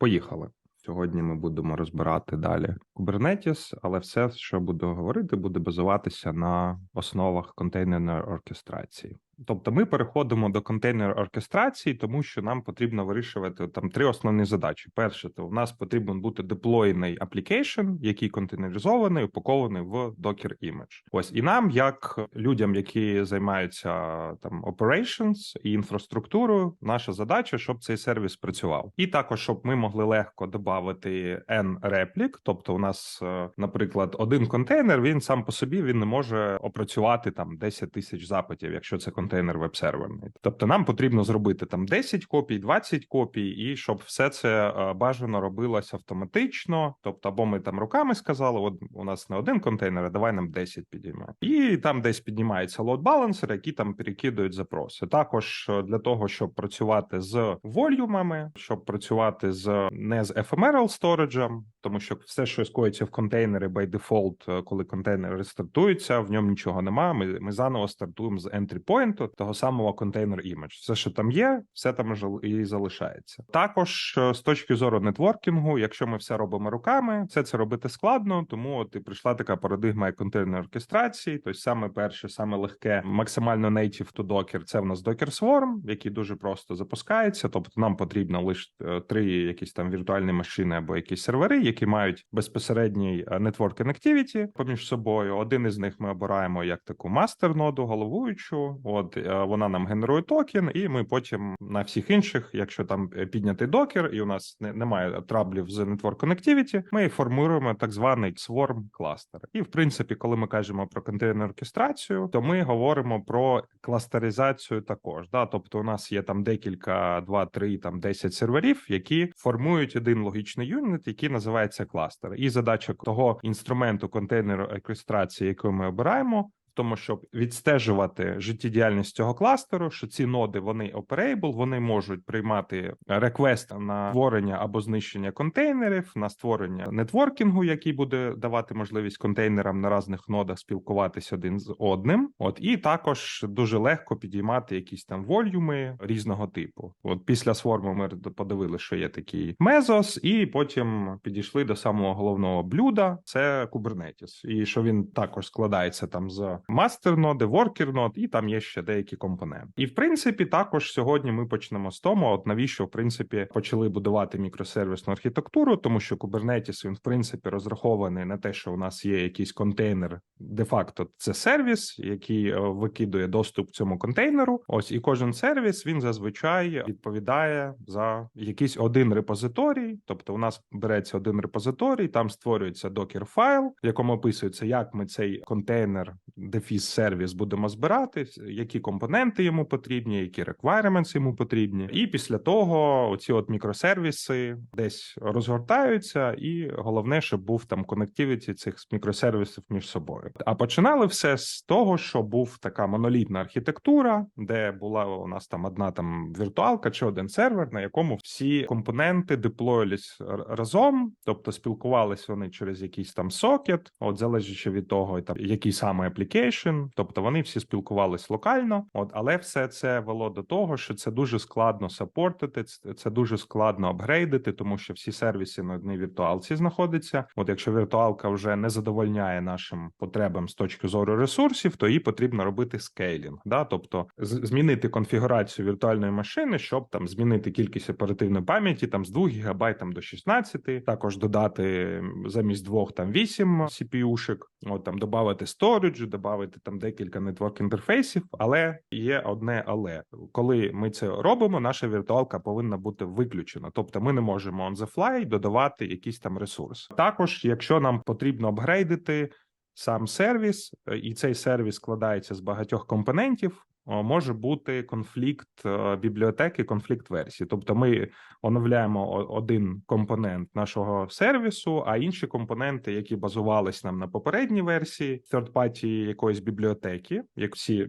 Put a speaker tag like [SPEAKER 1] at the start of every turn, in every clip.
[SPEAKER 1] Поїхали. Сьогодні ми будемо розбирати далі Kubernetes, але все, що буду говорити, буде базуватися на основах контейнерної оркестрації. Тобто, ми переходимо до контейнер оркестрації, тому що нам потрібно вирішувати там три основні задачі. Перше, то у нас потрібен бути деплойний application, який контейнеризований, упакований в Docker image. Ось і нам, як людям, які займаються там operations і інфраструктурою, наша задача, щоб цей сервіс працював, і також щоб ми могли легко додати n реплік. Тобто, у нас, е, наприклад, один контейнер він сам по собі він не може опрацювати там 10 тисяч запитів, якщо це контейнер веб-серверний. Тобто, нам потрібно зробити там 10 копій, 20 копій, і щоб все це е, бажано робилось автоматично. Тобто, або ми там руками сказали, от у нас не один контейнер, а давай нам 10 підіймемо. І там десь піднімається load balancer, які там перекидують запроси. Також е, для того, щоб працювати з волюмами, щоб працювати з не з ephemeral storage, тому що все, що скоїться в контейнері by default, е, коли контейнер рестартується, в ньому нічого нема. Ми, ми заново стартуємо з entry point того самого контейнер image. Все, що там є, все там і залишається. Також е, з точки зору нетворкінгу, якщо ми все робимо руками, все це робити складно. Тому от і прийшла така парадигма як контейнерної оркестрації. Тобто, саме перше, саме легке, максимально native to Docker, це в нас Docker Swarm, який дуже просто запускається. Тобто, нам потрібно лише три якісь там віртуальні машини або якісь сервери, які мають безпосередній е, network connectivity поміж собою. Один із них ми обираємо як таку мастер ноду, головуючу. От е, вона нам генерує токен, і ми потім на всіх інших, якщо там е, піднятий докер, і у нас не, немає траблів з network connectivity, ми формуємо так званий swarm кластер. І в принципі, коли ми кажемо про контейнерну оркестрацію, то ми говоримо про кластеризацію також. Да? Тобто, у нас є там декілька, два, три, там 10 серверів, які формують один логічний юніт, який називається кластер. І задача того інструменту контейнеру оркестрації, яку ми обираємо. В тому, щоб відстежувати життєдіяльність цього кластеру, що ці ноди вони operable, вони можуть приймати реквест на створення або знищення контейнерів, на створення нетворкінгу, який буде давати можливість контейнерам на різних нодах спілкуватися один з одним. От і також дуже легко підіймати якісь там волюми різного типу. От після сформу ми подивилися, що є такий Mesos, і потім підійшли до самого головного блюда. Це Kubernetes. і що він також складається там з мастер ноди, воркер нод, і там є ще деякі компоненти. І в принципі, також сьогодні ми почнемо з тому, от навіщо в принципі почали будувати мікросервісну архітектуру, тому що Kubernetes, він в принципі розрахований на те, що у нас є якийсь контейнер, де-факто це сервіс, який е, викидує доступ цьому контейнеру. Ось і кожен сервіс він зазвичай відповідає за якийсь один репозиторій. Тобто, у нас береться один репозиторій, там створюється докер файл, в якому описується, як ми цей контейнер дефіс сервіс будемо збирати, які компоненти йому потрібні, які requirements йому потрібні, і після того оці от мікросервіси десь розгортаються, і головне, щоб був там коннективіті цих мікросервісів між собою. А починали все з того, що був така монолітна архітектура, де була у нас там одна там віртуалка чи один сервер, на якому всі компоненти деплоїлись разом, тобто спілкувалися вони через якийсь там сокет, от залежачи від того, там який саме application, тобто вони всі спілкувались локально, от але все це вело до того, що це дуже складно саппортити, це- дуже складно апгрейдити, тому що всі сервіси на одній віртуалці знаходяться. От якщо віртуалка вже не задовольняє нашим потребам з точки зору ресурсів, то їй потрібно робити скейлінг, да, тобто змінити конфігурацію віртуальної машини, щоб там змінити кількість оперативної пам'яті там з 2 ГБ там до 16, також додати замість двох там 8 CPU-шек, от там додати storage, додати там декілька нетворк інтерфейсів, але є одне але коли ми це робимо, наша віртуалка повинна бути виключена. Тобто, ми не можемо on the fly додавати якийсь там ресурс. Також, якщо нам потрібно апгрейдити сам сервіс, е, і цей сервіс складається з багатьох компонентів. О, Може бути конфлікт е, бібліотеки, конфлікт версії. Тобто, ми оновляємо один компонент нашого сервісу, а інші компоненти, які базувались нам на попередній версії third-party якоїсь бібліотеки, як всі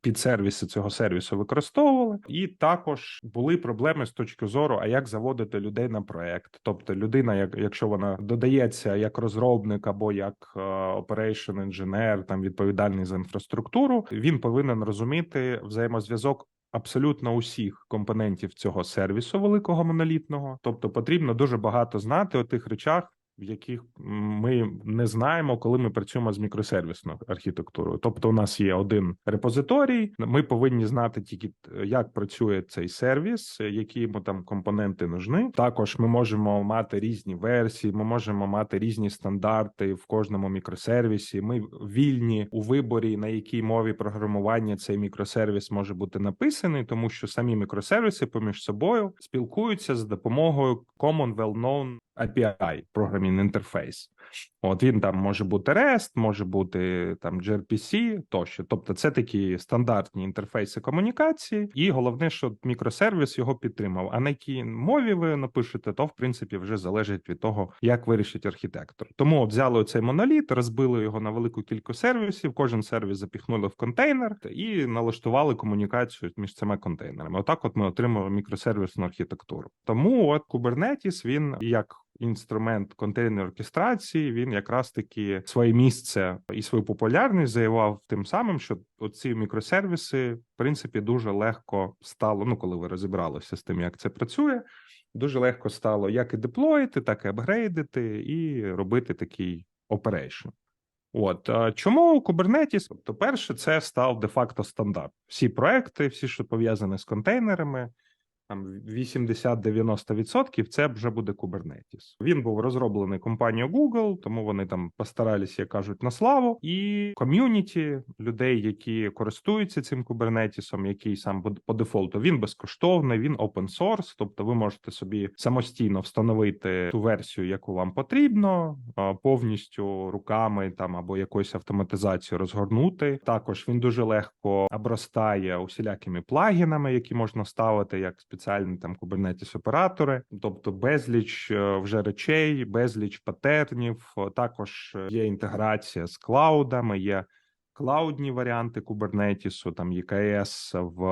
[SPEAKER 1] підсервіси цього сервісу використовували, і також були проблеми з точки зору, а як заводити людей на проект. Тобто, людина, як якщо вона додається як розробник або як operation інженер, там відповідальний за інфраструктуру, він повинен розуміти взаємозв'язок абсолютно усіх компонентів цього сервісу великого монолітного. Тобто потрібно дуже багато знати о тих речах, яких ми не знаємо, коли ми працюємо з мікросервісною архітектурою. Тобто, у нас є один репозиторій. Ми повинні знати тільки е, як працює цей сервіс, е, які йому там компоненти нужны. Також ми можемо мати різні версії, ми можемо мати різні стандарти в кожному мікросервісі. Ми вільні у виборі, на якій мові програмування цей мікросервіс може бути написаний, тому що самі мікросервіси поміж собою спілкуються за допомогою Common Well-Known API, програмін інтерфейс. От він там може бути REST, може бути там gRPC тощо. Тобто, це такі стандартні інтерфейси комунікації, і головне, що мікросервіс його підтримав. А на якій мові ви напишете, то в принципі вже залежить від того, як вирішить архітектор. Тому взяли цей моноліт, розбили його на велику кількість сервісів. Кожен сервіс запіхнули в контейнер і налаштували комунікацію між цими контейнерами. Отак, от ми отримали мікросервісну архітектуру. Тому от Kubernetes, він як інструмент контейнерної оркестрації, він якраз таки своє місце і свою популярність заявав тим самим, що оці мікросервіси, в принципі, дуже легко стало. Ну, коли ви розібралися з тим, як це працює, дуже легко стало як і деплоїти, так і апгрейдити, і робити такий operation. От чому Kubernetes? Тобто, перше, це став де-факто стандарт. Всі проекти, всі, що пов'язані з контейнерами, там 80-90% це вже буде Kubernetes. Він був розроблений компанією Google, тому вони там постаралися, як кажуть, на славу. І ком'юніті людей, які користуються цим Kubernetes, який сам по дефолту він безкоштовний, він open source, тобто ви можете собі самостійно встановити ту версію, яку вам потрібно, повністю руками там або якоюсь автоматизацією розгорнути. Також він дуже легко обростає усілякими плагінами, які можна ставити як спеціальні там Kubernetes оператори, тобто безліч е, вже речей, безліч патернів. Е, Також є інтеграція з клаудами. Є клаудні варіанти Kubernetes, там ЄКС в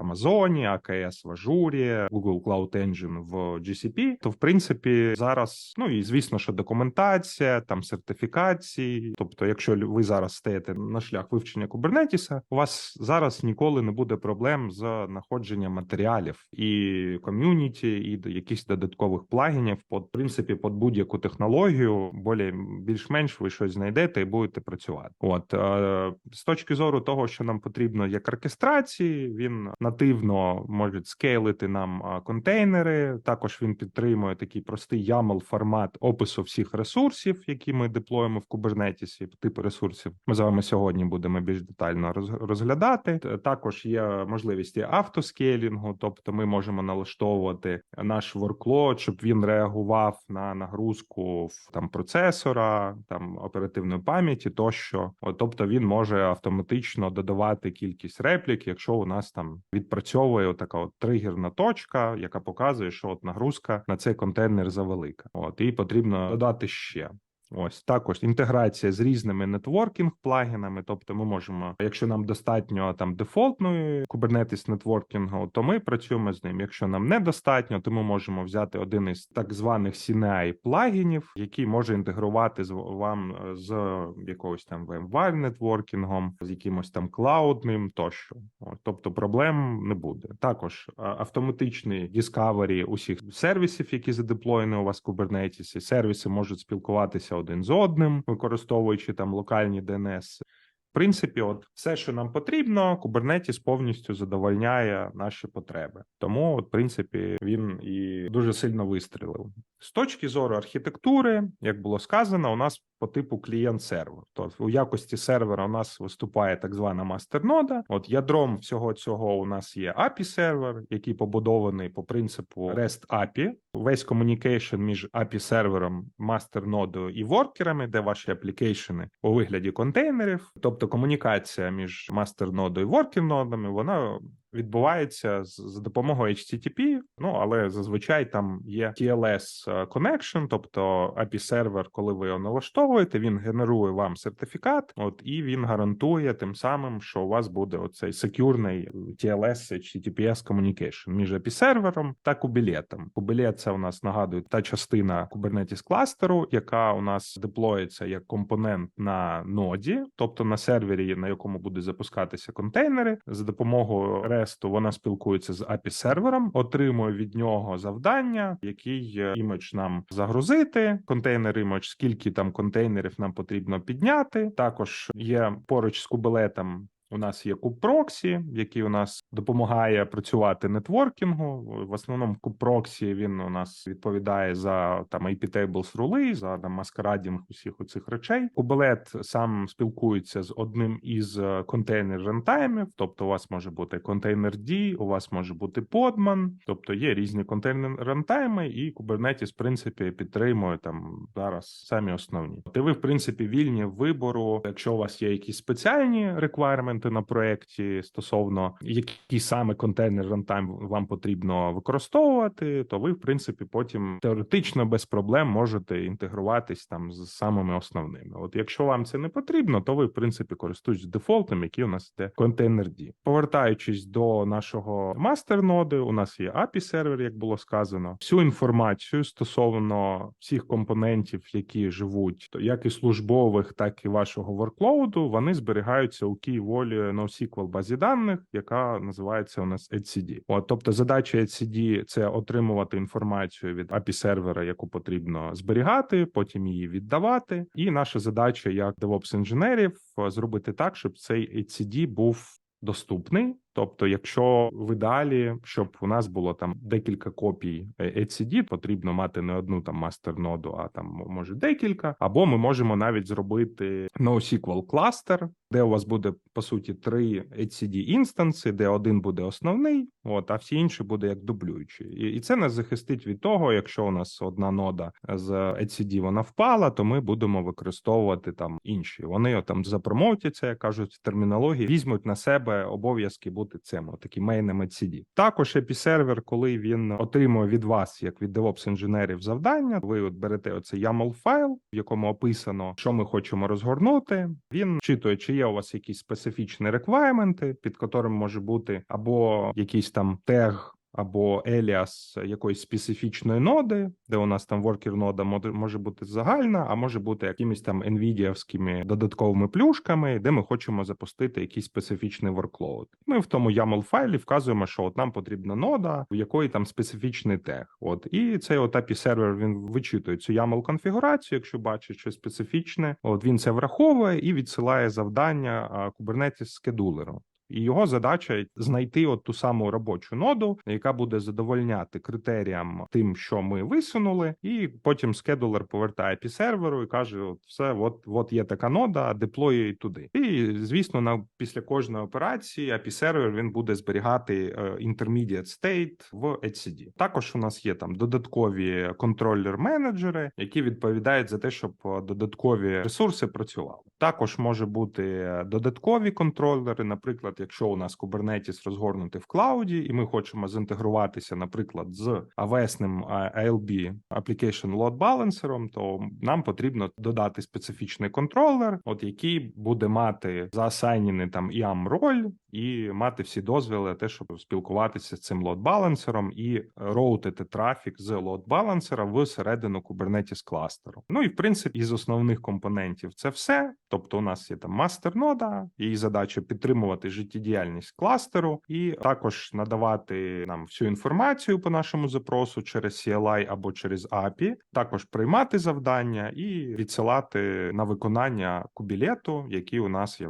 [SPEAKER 1] Амазоні, АКС в Ажурі, Google Cloud Engine в GCP. То в принципі зараз, ну і звісно, що документація, там сертифікації. Тобто, якщо ви зараз стаєте на шлях вивчення Kubernetes, у вас зараз ніколи не буде проблем з знаходженням матеріалів і ком'юніті, і до якихось додаткових плагінів. По принципі, під будь-яку технологію, болі більш-менш ви щось знайдете і будете працювати. От е, з точки зору того, що нам потрібно як оркестрації, він нативно може скейлити нам контейнери. Також він підтримує такий простий YAML формат опису всіх ресурсів, які ми деплоїмо в Kubernetes, типи ресурсів. Ми з вами сьогодні будемо більш детально роз- розглядати. Також є можливість автоскейлінгу, тобто ми можемо налаштовувати наш workload, щоб він реагував на нагрузку в там процесора, там оперативної пам'яті тощо. Тобто він може автоматично додавати кількість реплік, якщо у нас там відпрацьовує така от тригерна точка, яка показує, що от нагрузка на цей контейнер завелика. От і потрібно додати ще. Ось також інтеграція з різними нетворкінг плагінами. Тобто, ми можемо, якщо нам достатньо там дефолтної Kubernetes нетворкінгу, то ми працюємо з ним. Якщо нам недостатньо, то ми можемо взяти один із так званих CNI плагінів, який може інтегрувати з вам е, з якогось там VMware нетворкінгом, з якимось там клаудним тощо. Тобто проблем не буде. Також автоматичний discovery усіх сервісів, які задеплоєні у вас в Kubernetes. Сервіси можуть спілкуватися один з одним, використовуючи там локальні DNS. В принципі, от все, що нам потрібно, Kubernetes повністю задовольняє наші потреби. Тому, от, в принципі, він і дуже сильно вистрілив. З точки зору архітектури, як було сказано, у нас по типу клієнт-сервер. Тобто у якості сервера у нас виступає так звана мастернода. От ядром всього цього у нас є API сервер, який побудований по принципу REST API. Весь комунікейшн між API сервером, мастернодою і воркерами, де ваші аплікейшени у вигляді контейнерів, тобто комунікація між мастернодою і воркер-нодами, вона відбувається за допомогою HTTP, ну але зазвичай там є TLS connection, тобто API сервер, коли ви його налаштовуєте, він генерує вам сертифікат, от і він гарантує тим самим, що у вас буде оцей секюрний TLS HTTPS communication між API-сервером та кубілетом. Кубілет це у нас нагадує та частина Kubernetes кластеру, яка у нас деплоїться як компонент на ноді, тобто на сервері, на якому буде запускатися контейнери. За допомогою REST вона спілкується з API-сервером, отримує від нього завдання, який імідж нам загрузити. Контейнер імідж, скільки там контейнерів нам потрібно підняти. Також є поруч з кубелетом. У нас є куб-проксі, який у нас допомагає працювати нетворкінгу. В основному куб-проксі він у нас відповідає за там IP tables рули, за там маскарадінг усіх оцих речей. Кубелет сам спілкується з одним із е, контейнер рентаймів, тобто у вас може бути контейнер D, у вас може бути подман, тобто є різні контейнер рентайми, і Kubernetes, в принципі, підтримує там зараз самі основні. І ви, в принципі, вільні вибору, якщо у вас є якісь спеціальні реквайрменти на проєкті стосовно який саме контейнер рантайм вам потрібно використовувати, то ви, в принципі, потім теоретично без проблем можете інтегруватись там з самими основними. От якщо вам це не потрібно, то ви в принципі користуєтесь дефолтом, який у нас йде контейнер D. Повертаючись до нашого мастер-ноди, у нас є API сервер, як було сказано. Всю інформацію стосовно всіх компонентів, які живуть, як і службових, так і вашого ворклоуду, вони зберігаються у кey волі NoSQL базі даних, яка називається у нас etcd. От, тобто, задача etcd – це отримувати інформацію від API сервера, яку потрібно зберігати, потім її віддавати. І наша задача як DevOps інженерів зробити так, щоб цей etcd був доступний. Тобто, якщо в ідеалі, щоб у нас було там декілька копій etcd, потрібно мати не одну там мастер-ноду, а там може декілька, або ми можемо навіть зробити NoSQL кластер, де у вас буде по суті три etcd інстанси, де один буде основний, от а всі інші буде як дублюючі, і, і це нас захистить від того, якщо у нас одна нода з etcd вона впала, то ми будемо використовувати там інші. Вони там запромовтяться, як кажуть в термінології, візьмуть на себе обов'язки бути цим, такі main MCD. Також епісервер, коли він отримує від вас, як від DevOps інженерів, завдання, ви от берете оцей YAML файл, в якому описано, що ми хочемо розгорнути. Він читує, чи є у вас якісь специфічні реквайменти, під котрим може бути або якийсь там тег. Або еліас якоїсь специфічної ноди, де у нас там воркер нода може бути загальна, а може бути якимись там NVIDIA-вськими додатковими плюшками, де ми хочемо запустити якийсь специфічний ворклоуд. Ми в тому YAML файлі вказуємо, що от нам потрібна нода, в якої там специфічний тег. От і цей от API сервер він вичитує цю YAML конфігурацію, якщо бачить щось специфічне. От він це враховує і відсилає завдання Kubernetes скедулеру. І його задача знайти от ту саму робочу ноду, яка буде задовольняти критеріям тим, що ми висунули, і потім скедулер повертає пі серверу і каже: от все, от от є така нода, деплоює її туди. І звісно, на після кожної операції API сервер він буде зберігати intermediate state в etcd. Також у нас є там додаткові контролер-менеджери, які відповідають за те, щоб додаткові ресурси працювали. Також може бути додаткові контролери, наприклад якщо у нас Kubernetes розгорнутий в клауді, і ми хочемо зінтегруватися, наприклад, з AWS-ним ALB Application Load Balancer, то нам потрібно додати специфічний контролер, от який буде мати заасайнений там IAM роль і мати всі дозвіли, те, щоб спілкуватися з цим load балансером і роутити трафік з load балансера в середину Kubernetes кластеру. Ну і в принципі із основних компонентів це все. Тобто, у нас є там мастер-нода, її задача підтримувати життєдіяльність кластеру, і також надавати нам всю інформацію по нашому запросу через CLI або через API, також приймати завдання і відсилати на виконання кубілету, який у нас є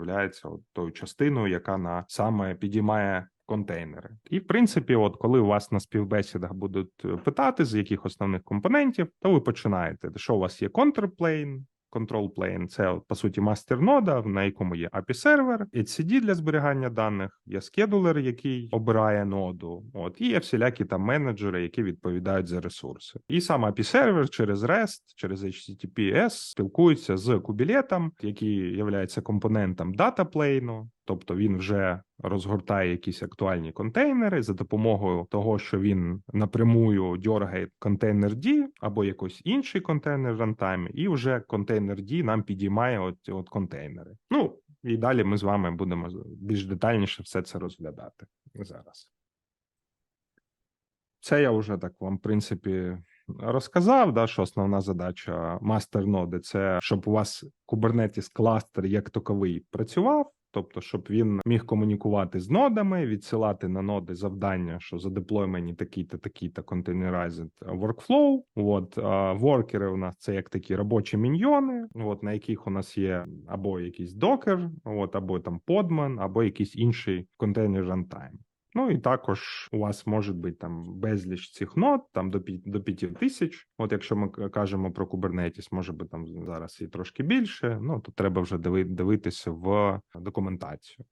[SPEAKER 1] тою частиною, яка на саме підіймає. Контейнери, і в принципі, от коли у вас на співбесідах будуть питати з яких основних компонентів, то ви починаєте, що у вас є контрплейн, Control Plane – це по суті мастер-нода, на якому є API сервер, etcd для зберігання даних, є скедулер, який обирає ноду. От і є всілякі там менеджери, які відповідають за ресурси. І сам API сервер через REST, через HTTPS спілкується з кубілетом, який є компонентом датаплейну. Тобто він вже розгортає якісь актуальні контейнери за допомогою того, що він напрямую дьоргає контейнер D або якийсь інший контейнер runtime, і вже контейнер D нам підіймає от, от контейнери. Ну і далі ми з вами будемо більш детальніше все це розглядати зараз. Це я вже так вам, в принципі, розказав, да, що основна задача мастерноди це щоб у вас Kubernetes кластер як таковий працював. Тобто, щоб він міг комунікувати з нодами, відсилати на ноди завдання, що задеплоймені такі-то, такий-то контейнерайзед workflow. От воркери у нас це як такі робочі міньйони, от на яких у нас є або якийсь докер, от або там подман, або якийсь інший контейнер runtime. Ну і також у вас може бути там безліч цих нод, там до пі- до 5 тисяч. От якщо ми кажемо про Kubernetes, може бути там зараз і трошки більше. Ну то треба вже диви- дивитися в документацію.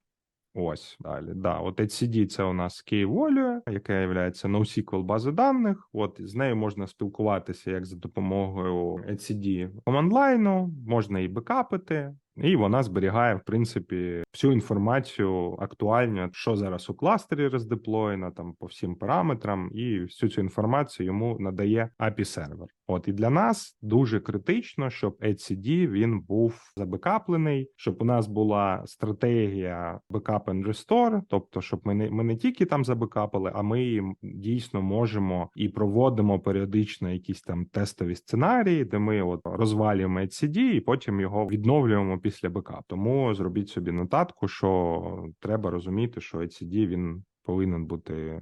[SPEAKER 1] Ось далі. Да, от etcd це у нас key value, яка є NoSQL бази даних. От з нею можна спілкуватися як за допомогою etcd командлайну, можна і бекапити. І вона зберігає, в принципі, всю інформацію актуальну, що зараз у кластері роздеплоєно, там по всім параметрам, і всю цю інформацію йому надає API сервер. От і для нас дуже критично, щоб etcd він був забекаплений, щоб у нас була стратегія backup and restore, тобто, щоб ми не ми не тільки там забекапили, а ми дійсно можемо і проводимо періодично якісь там тестові сценарії, де ми от розвалюємо etcd і потім його відновлюємо після бекап. Тому зробіть собі нотатку, що треба розуміти, що etcd він повинен бути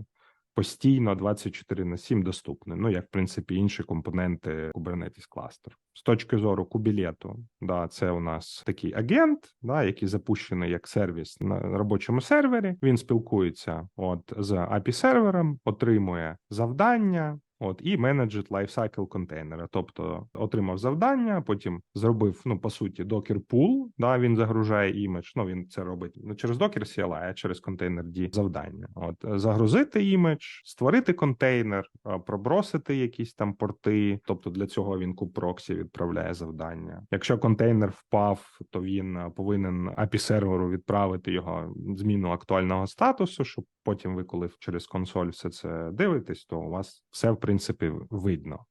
[SPEAKER 1] постійно 24 на 7 доступним. Ну як в принципі інші компоненти Kubernetes кластер. З точки зору кубілету, да, це у нас такий агент, да, який запущений як сервіс на робочому сервері. Він спілкується от з API сервером, отримує завдання. От і менеджить лайфсайкл контейнера, тобто отримав завдання, потім зробив ну по суті докер пул. Да, він загружає імідж. Ну він це робить не через докер CLI, а через контейнер D завдання. От загрузити імідж, створити контейнер, пробросити якісь там порти. Тобто для цього він куб-проксі відправляє завдання. Якщо контейнер впав, то він повинен API серверу відправити його зміну актуального статусу, щоб потім ви, коли через консоль все це дивитесь, то у вас все в принципі видно.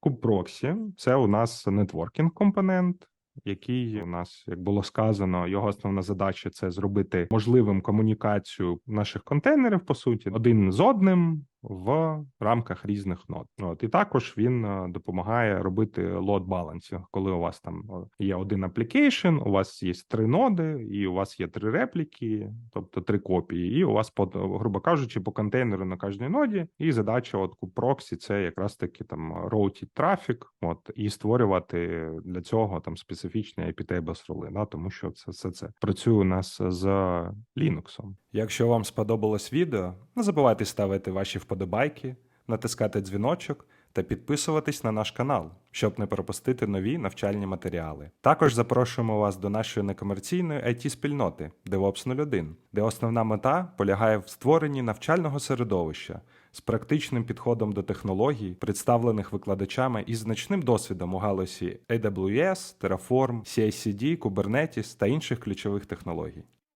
[SPEAKER 1] Куб-проксі – це у нас нетворкінг компонент, який у нас, як було сказано, його основна задача це зробити можливим комунікацію наших контейнерів, по суті, один з одним в рамках різних нод. От і також він е, допомагає робити load balancing, коли у вас там є один application, у вас є три ноди, і у вас є три репліки, тобто три копії, і у вас по грубо кажучи, по контейнеру на кожній ноді. І задача от проксі це якраз таки там роутіть трафік, от і створювати для цього там специфічні IP tables роли, да, тому що це все це працює у нас з Linux.
[SPEAKER 2] Якщо вам сподобалось відео, не забувайте ставити ваші вподобайки, натискати дзвіночок та підписуватись на наш канал, щоб не пропустити нові навчальні матеріали. Також запрошуємо вас до нашої некомерційної it спільноти DevOps 01, де основна мета полягає в створенні навчального середовища з практичним підходом до технологій, представлених викладачами із значним досвідом у галузі AWS, Terraform, CI/CD, Kubernetes та інших ключових технологій.